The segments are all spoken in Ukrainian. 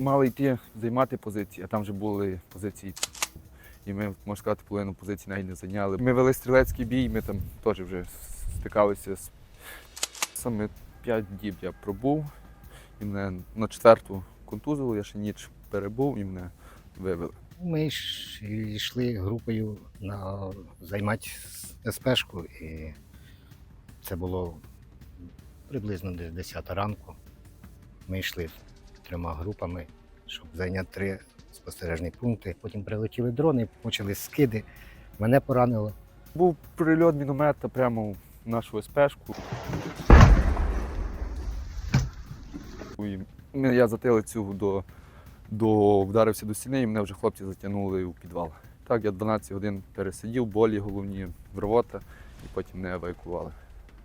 мали йти займати позиції, а там вже були позиції. І ми, можна сказати, половину позицій навіть не зайняли. Ми вели стрілецький бій, ми там теж вже стикалися з саме 5 діб я пробув, і мене на четверту контузило, я ще ніч перебув і мене вивели. Ми ж йшли групою на займати СПшку, і це було приблизно десь 10 ранку. Ми йшли трьома групами, щоб зайняти три спостережні пункти. Потім прилетіли дрони, почали скиди. Мене поранило. Був прильот міномета прямо в нашу ми- я затилицю до, до вдарився до стіни, і мене вже хлопці затягнули у підвал. Так, я 12 годин пересидів, болі головні, рвота, і потім не евакували.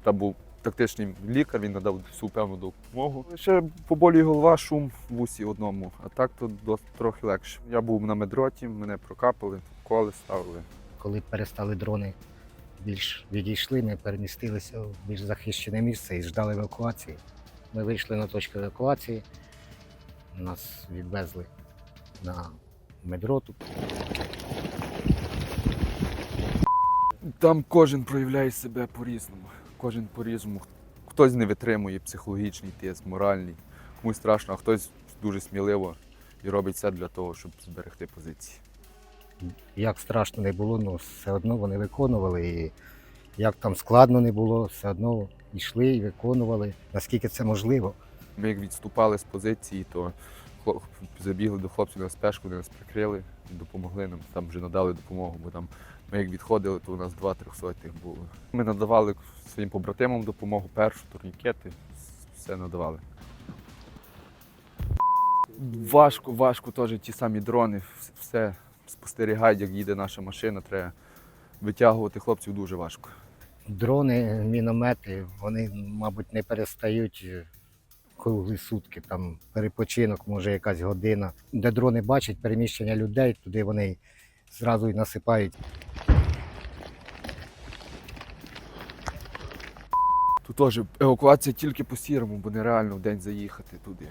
Там був тактичний лікар, він надав всю певну допомогу. Ще поболює голова, шум в усі одному, а так то трохи легше. Я був на медроті, мене прокапали, коли ставили. Коли перестали дрони більш відійшли, ми перемістилися в більш захищене місце і ждали евакуації. Ми вийшли на точку евакуації, нас відвезли на медроту. Там кожен проявляє себе по-різному. Кожен по-різному. Хтось не витримує психологічний тиск, моральний, комусь страшно, а хтось дуже сміливо і робить все для того, щоб зберегти позиції. Як страшно не було, ну все одно вони виконували. І як там складно не було, все одно йшли і виконували, наскільки це можливо. Ми як відступали з позиції, то хлоп- забігли до хлопців на спешку, вони нас прикрили, допомогли нам, там вже надали допомогу, бо там ми як відходили, то у нас два трьохсотих було. Ми надавали своїм побратимам допомогу, першу турнікети, все надавали. Важко, важко теж ті самі дрони, все спостерігають, як їде наша машина, треба витягувати хлопців дуже важко. Дрони, міномети, вони, мабуть, не перестають е, круглі сутки. Там перепочинок, може якась година. Де дрони бачать переміщення людей, туди вони зразу й насипають. Тут теж евакуація тільки по сірому, бо нереально в день заїхати туди.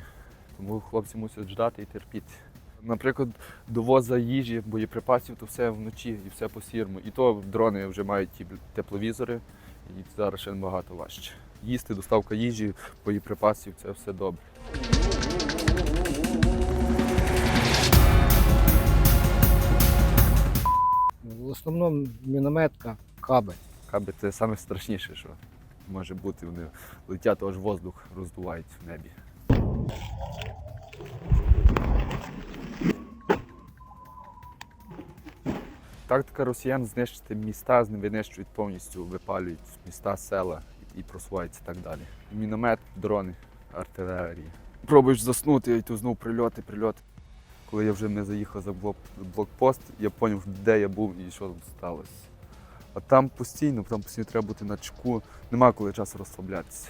Тому хлопці мусять ждати і терпіти. Наприклад, довоза їжі, боєприпасів, то все вночі і все по сірому. І то дрони вже мають ті тепловізори, і зараз ще набагато важче. Їсти, доставка їжі, боєприпасів це все добре. В основному мінометка, каби. Каби це найстрашніше, що може бути. Вони летять, аж воздух роздувають в небі. Тактика росіян знищити міста, винищують повністю, випалюють міста, села і просуваються так далі. Міномет, дрони, артилерія. Пробуєш заснути, і то знову прильоти, прильоти. Коли я вже не заїхав за блокпост, я зрозумів, де я був і що там сталося. А там постійно, там постійно треба бути на чеку, нема коли часу розслаблятися.